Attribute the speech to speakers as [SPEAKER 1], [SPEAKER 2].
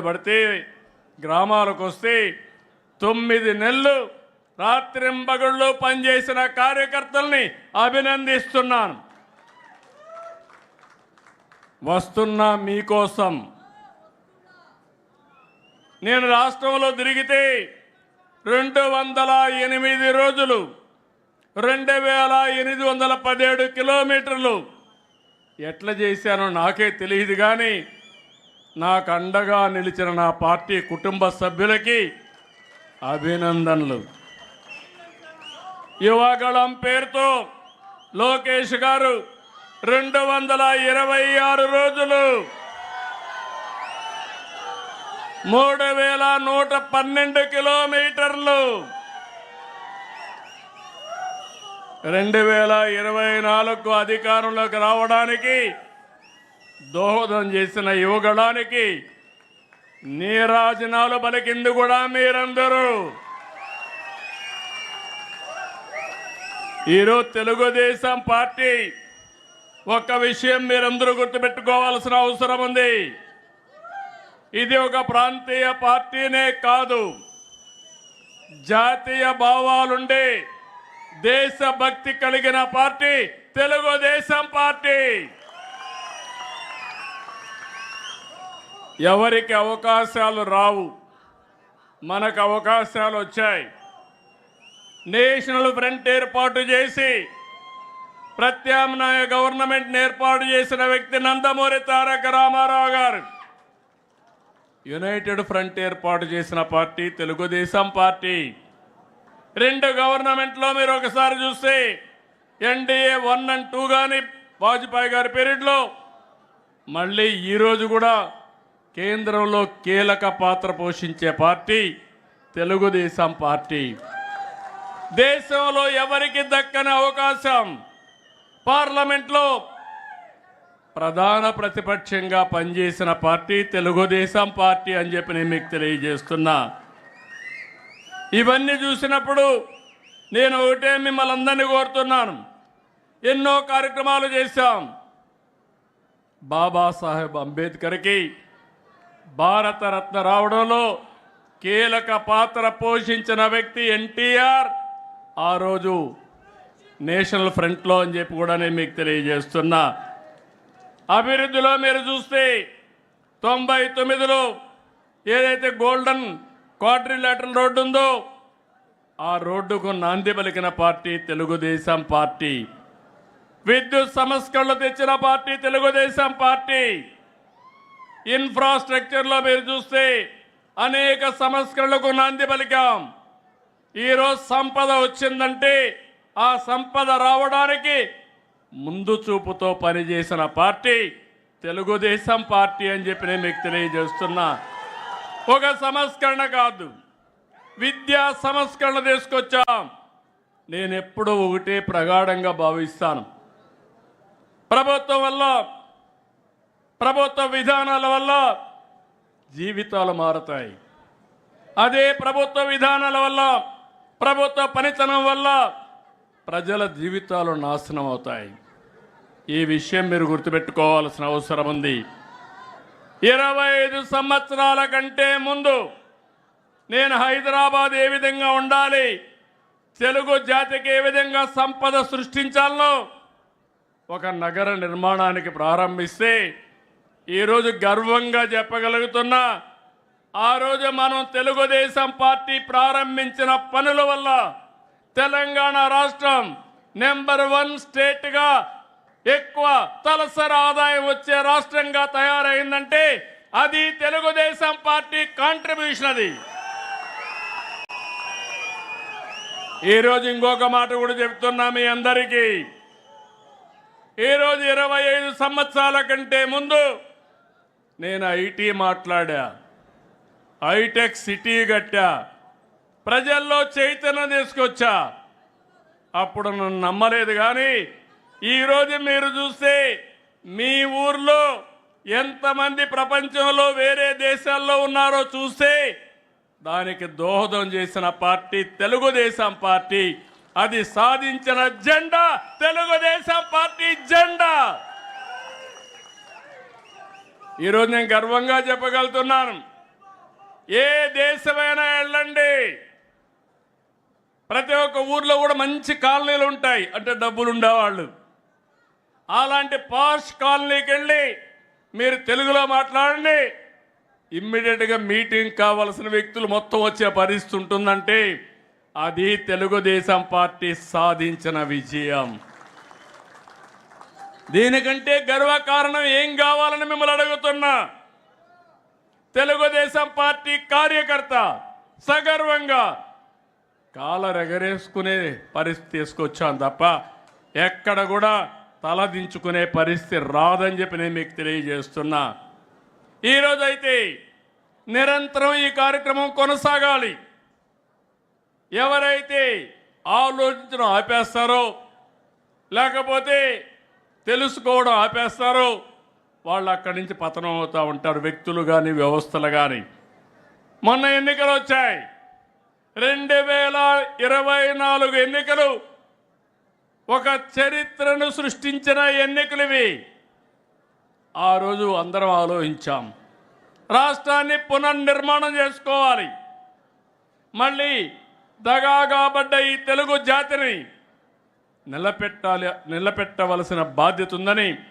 [SPEAKER 1] పడితే గ్రామాలకు వస్తే తొమ్మిది నెలలు రాత్రింబగళ్ళు పనిచేసిన కార్యకర్తల్ని అభినందిస్తున్నాను. వస్తున్నా మీకోసం. నేను రాష్ట్రంలో తిరిగితే రెండు వందల ఎనిమిది రోజులు రెండు వేల ఎనిమిది వందల పదిహేడు కిలోమీటర్లు. ఎట్లా చేశానో నాకే తెలియదు కానీ నాకు అండగా నిలిచిన నా పార్టీ కుటుంబ సభ్యులకి అభినందనలు. యువగళం పేరుతో లోకేష్ గారు రెండు వందల ఇరవై ఆరు రోజులు మూడు వేల నూట పన్నెండు కిలోమీటర్లు రెండు వేల ఇరవై నాలుగు అధికారంలోకి రావడానికి దోహదం చేసిన యువగళానికి నీరాజనాలు పలికింది కూడా మీరందరూ. ఈరోజు తెలుగుదేశం పార్టీ ఒక్క విషయం మీరందరూ గుర్తుపెట్టుకోవాల్సిన అవసరం ఉంది. ఇది ఒక ప్రాంతీయ పార్టీనే కాదు. జాతీయ భావాలుండే దేశభక్తి కలిగిన పార్టీ తెలుగుదేశం పార్టీ. ఎవరికి అవకాశాలు రావు? మనకు అవకాశాలు వచ్చాయి. నేషనల్ ఫ్రంట్ ఏర్పాటు చేసి ప్రత్యామ్నాయ గవర్నమెంట్ ఏర్పాటు చేసిన వ్యక్తి నందమూరి తారక రామారావు గారు. యునైటెడ్ ఫ్రంట్ ఏర్పాటు చేసిన పార్టీ తెలుగుదేశం పార్టీ. రెండు గవర్నమెంట్లో మీరు ఒకసారి చూస్తే ఎన్డీఏ వన్ అండ్ టూ కానీ వాజ్పేయి గారి పీరియడ్లో మళ్ళీ ఈరోజు కూడా కేంద్రంలో కీలక పాత్ర పోషించే పార్టీ తెలుగుదేశం పార్టీ. దేశంలో ఎవరికి దక్కని అవకాశం? పార్లమెంట్లో ప్రధాన ప్రతిపక్షంగా పనిచేసిన పార్టీ తెలుగుదేశం పార్టీ అని చెప్పి నేను మీకు తెలియజేస్తున్నా. ఇవన్నీ చూసినప్పుడు నేను ఒకటే మిమ్మల్ని అందరినీ కోరుతున్నాను. ఎన్నో కార్యక్రమాలు చేశాం. బాబాసాహెబ్ అంబేద్కర్కి భారతరత్న రావడంలో కీలక పాత్ర పోషించిన వ్యక్తి ఎన్టీఆర్. ఆ రోజు నేషనల్ ఫ్రంట్లో అని చెప్పి కూడా నేను మీకు తెలియజేస్తున్నా. అభివృద్ధిలో మీరు చూస్తే తొంభై తొమ్మిదిలో ఏదైతే గోల్డెన్ క్వాడ్రిలేటరల్ రోడ్డు ఉందో ఆ రోడ్డుకు నాంది పలికిన పార్టీ తెలుగుదేశం పార్టీ. విద్యుత్ సంస్కరణలు తెచ్చిన పార్టీ తెలుగుదేశం పార్టీ. ఇన్ఫ్రాస్ట్రక్చర్లో మీరు చూస్తే అనేక సంస్కరణలకు నాంది పలికాం. ఈరోజు సంపద వచ్చిందంటే ఆ సంపద రావడానికి ముందు చూపుతో పనిచేసిన పార్టీ తెలుగుదేశం పార్టీ అని చెప్పి నేను మీకు తెలియజేస్తున్నా. ఒక సంస్కరణ కాదు విద్యా సంస్కరణ తీసుకొచ్చాం. నేను ఎప్పుడూ ఒకటే ప్రగాఢంగా భావిస్తాను. ప్రభుత్వం వల్ల ప్రభుత్వ విధానాల వల్ల జీవితాలు మారతాయి. అదే ప్రభుత్వ విధానాల వల్ల ప్రభుత్వ పనితనం వల్ల ప్రజల జీవితాలు నాశనం అవుతాయి. ఈ విషయం మీరు గుర్తుపెట్టుకోవాల్సిన అవసరం ఉంది. ఇరవై ఐదు సంవత్సరాల కంటే ముందు నేను హైదరాబాద్ ఏ విధంగా ఉండాలి తెలుగు జాతికి ఏ విధంగా సంపద సృష్టించాలనో ఒక నగర నిర్మాణానికి ప్రారంభిస్తే ఈరోజు గర్వంగా చెప్పగలుగుతున్నా ఆ రోజు మనం తెలుగుదేశం పార్టీ ప్రారంభించిన పనుల వల్ల తెలంగాణ రాష్ట్రం నెంబర్ వన్ స్టేట్గా ఎక్కువ తలసరి ఆదాయం వచ్చే రాష్ట్రంగా తయారైందంటే అది తెలుగుదేశం పార్టీ కాంట్రిబ్యూషన్ అది. ఈరోజు ఇంకొక మాట కూడా చెప్తున్నా మీ అందరికీ. ఈరోజు ఇరవై ఐదు సంవత్సరాల కంటే ముందు నేను ఐటీ మాట్లాడా. హైటెక్ సిటీ కట్టా. ప్రజల్లో చైతన్యం తీసుకొచ్చా. అప్పుడు నన్ను నమ్మలేదు కానీ ఈరోజు మీరు చూస్తే మీ ఊర్లో ఎంతమంది ప్రపంచంలో వేరే దేశాల్లో ఉన్నారో చూస్తే దానికి దోహదం చేసిన పార్టీ తెలుగుదేశం పార్టీ. అది సాధించిన జెండా తెలుగుదేశం పార్టీ జెండా. ఈరోజు నేను గర్వంగా చెప్పగలుగుతున్నాను. ఏ దేశమైనా వెళ్ళండి. ప్రతి ఒక్క ఊర్లో కూడా మంచి కాలనీలు ఉంటాయి. అంటే డబ్బులు ఉండేవాళ్ళు. అలాంటి పాష్ కాలనీకి వెళ్ళి మీరు తెలుగులో మాట్లాడండి. ఇమ్మీడియట్గా మీటింగ్ కావాల్సిన వ్యక్తులు మొత్తం వచ్చే పరిస్థితి ఉంటుందంటే అది తెలుగుదేశం పార్టీ సాధించిన విజయం. దీనికంటే గర్వకారణం ఏం కావాలని మిమ్మల్ని అడుగుతున్నా. తెలుగుదేశం పార్టీ కార్యకర్త సగర్వంగా కాలరెగరేసుకునే పరిస్థితి తీసుకొచ్చాను తప్ప ఎక్కడ కూడా తలదించుకునే పరిస్థితి రాదని చెప్పి నేను మీకు తెలియజేస్తున్నా. ఈరోజైతే నిరంతరం ఈ కార్యక్రమం కొనసాగాలి. ఎవరైతే ఆలోచించడం ఆపేస్తారో లేకపోతే తెలుసుకోవడం ఆపేస్తారు. వాళ్ళు అక్కడి నుంచి పతనం అవుతూ ఉంటారు. వ్యక్తులు కానీ వ్యవస్థలు కానీ మొన్న ఎన్నికలు వచ్చాయి. రెండు వేల ఇరవై నాలుగు ఎన్నికలు. ఒక చరిత్రను సృష్టించిన ఎన్నికలు ఇవి. ఆ రోజు అందరం ఆలోచించాం. రాష్ట్రాన్ని పునర్నిర్మాణం చేసుకోవాలి. మళ్ళీ దగాగాబడ్డ ఈ తెలుగు జాతిని నిలబెట్టాలి నిలబెట్టవలసిన బాధ్యత ఉందని